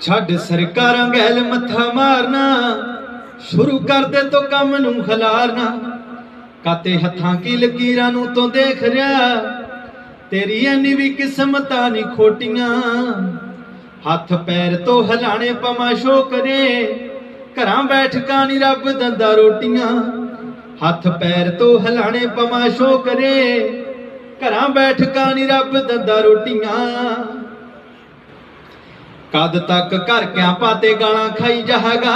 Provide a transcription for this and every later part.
ਛੱਡ ਸਰਕਾਰਾਂ ਗੈਲ ਮੱਥਾ ਮਾਰਨਾ, ਸ਼ੁਰੂ ਕਰ ਦੇ ਤੋ ਕੰਮ ਨੂੰ ਖਲਾਰਨਾ। ਕਾਤੇ ਹੱਥਾਂ ਕੀ ਲਕੀਰਾਂ ਨੂੰ ਤੋਂ ਦੇਖ ਰਿਆ, ਤੇਰੀ ਐਨੀ ਵੀ ਕਿਸਮਤਾਂ ਨਹੀਂ ਖੋਟੀਆਂ। ਹੱਥ ਪੈਰ ਤੋਂ ਹਲਾਣੇ ਪਮਾ ਸ਼ੋ ਕਰੇ ਘਰਾਂ ਬੈਠ ਕਾਣੀ ਰੱਬ ਦੰਦਾ ਰੋਟੀਆਂ। ਹੱਥ ਪੈਰ ਤੋਂ ਹਲਾਣੇ ਪਮਾ ਸ਼ੋ ਕਰੇ ਘਰਾਂ ਬੈਠ ਕਾਣੀ ਰੱਬ ਦੰਦਾ ਰੋਟੀਆਂ। ਕਦ ਤੱਕ ਘਰ ਕਿਆਂ ਪਾਤੇ ਗਾਲਾਂ ਖਾਈ ਜਾਹਾਗਾ,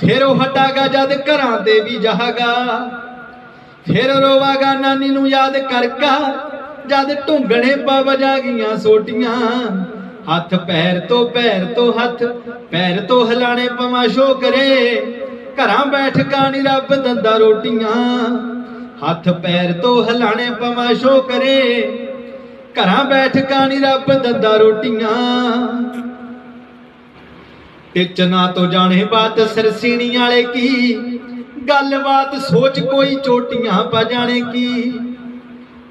ਫਿਰ ਉਹ ਹਟਾਗਾ ਜਦ ਘਰਾਂ ਤੇ ਵੀ ਜਾਹਾਗਾ। ਫਿਰ ਰੋਵਾਗਾ ਨਾਨੀ ਨੂੰ ਯਾਦ ਕਰਕਾ, ਜਦ ਢੁੰਗਣੇ ਪਾ ਵਜਾ ਸੋਟੀਆਂ। ਹੱਥ ਪੈਰ ਤੋਂ ਪੈਰ ਤੋਂ ਹੱਥ, ਪੈਰ ਤੋਂ ਹਲਾਣੇ ਪਵਾ ਸ਼ੋ ਕਰੇ ਘਰਾਂ ਬੈਠ ਕਾਣੀ ਰੱਬ ਦੰਦਾ ਰੋਟੀਆਂ। ਹੱਥ ਪੈਰ ਤੋਂ ਹਲਾਣੇ ਪਵਾ ਸ਼ੋ ਕਰੇ ਘਰਾਂ ਬੈਠ ਕਾਣੀ ਰੱਬ ਦੰਦਾ ਰੋਟੀਆਂ। ਟਿਚਨਾ ਤੋਂ ਜਾਣੇ ਬਾਤ ਸਰਸੀਣੀ ਵਾਲੇ ਕੀ? ਗੱਲਬਾਤ ਸੋਚ ਕੋਈ ਚੋਟੀਆਂ ਪਾ ਜਾਣੇ ਕੀ?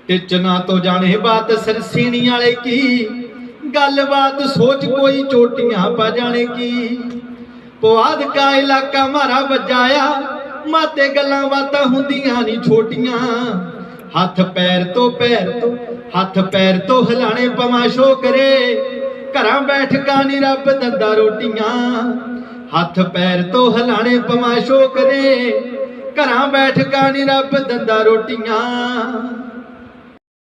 ਟਿਚਨਾ ਤੋਂ ਜਾਣੇ ਬਾਤ ਸਰਸੀਣੀ ਵਾਲੇ ਕੀ? ਗੱਲਬਾਤ ਸੋਚ ਕੋਈ ਚੋਟੀਆਂ ਪਾ ਜਾਣੇ ਕੀ? ਪੁਆਧ ਕਾ ਇਲਾਕਾ ਮਾਰਾ ਵਜਾਇਆ, ਮਾਤੇ ਗੱਲਾਂ ਬਾਤਾਂ ਹੁੰਦੀਆਂ ਨਹੀਂ ਛੋਟੀਆਂ। ਹੱਥ ਪੈਰ ਤੋਂ ਪੈਰ ਤੋਂ ਹੱਥ ਪੈਰ ਤੋਂ ਹਿਲਾਣੇ ਪਵਾ ਸ਼ੋ ਕਰੇ ਘਰਾਂ ਬੈਠ ਕਾਣੀ ਰੱਬ ਦੰਦਾ ਰੋਟੀਆਂ। ਹੱਥ ਪੈਰ ਤੋਂ ਹਿਲਾਣੇ ਪਵਾ ਸ਼ੋ ਕਰੇ ਘਰਾਂ ਬੈਠ ਕਾਣੀ ਰੱਬ ਦੰਦਾ ਰੋਟੀਆਂ।